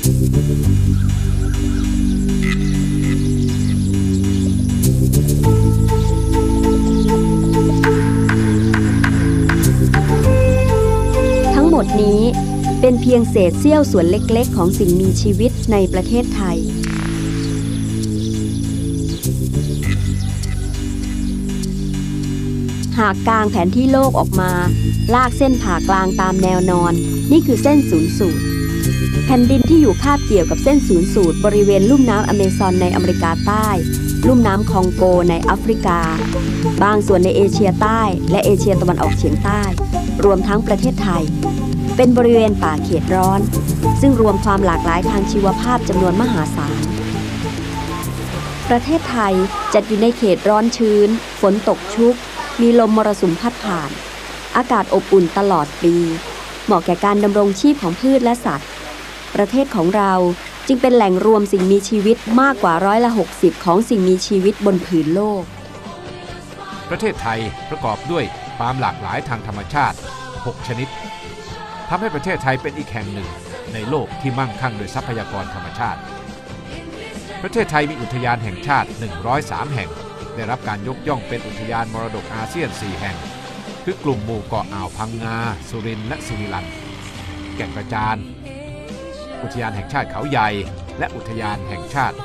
ทั้งหมดนี้เป็นเพียงเศษเสี้ยวส่วนเล็กๆ ของสิ่งมีชีวิตในประเทศไทย หากกางแผนที่โลกออกมา ลากเส้นผ่ากลางตามแนวนอน นี่คือเส้นศูนย์สูตรแผ่นดิน ที่อยู่คาบเกี่ยวกับเส้นศูนย์สูตรบริเวณลุ่มน้ำอเมซอนในอเมริกาใต้ ลุ่มน้ำคองโกในแอฟริกา บางส่วนในเอเชียใต้ และเอเชียตะวันออกเฉียงใต้ รวมทั้งประเทศไทย เป็นบริเวณป่าเขตร้อน ซึ่งรวมความหลากหลายทางชีวภาพจำนวนมหาศาล ประเทศไทยจัดอยู่ในเขตร้อนชื้น ฝนตกชุก มีลมมรสุมพัดผ่าน อากาศอบอุ่นตลอดปี เหมาะแก่การดำรงชีพของพืชและสัตว์ ประเทศของเราจึงเป็นแหล่งรวมสิ่งมีชีวิตมากกว่าร้อยละ 60 ของสิ่งมีชีวิตบนผืนโลก ประเทศไทยประกอบด้วยความหลากหลายทางธรรมชาติ 6 ชนิดทำให้ประเทศไทยเป็นอีกแห่งหนึ่ง ในโลกที่มั่งคั่งโดวยทรัพยากรธรรมชาติ ประเทศไทยมีอุทยานแห่งชาติ 103 แห่ง ได้รับการยกย่องเป็นอุทยานมรดกอาเซียน 4 แห่ง คือกลุ่มหมู่เกาะอ่าวพังงา สุรินทร์และสิริลัน แก่งกระจาน อุทยานแห่งชาติเขาใหญ่ และอุทยานแห่งชาติ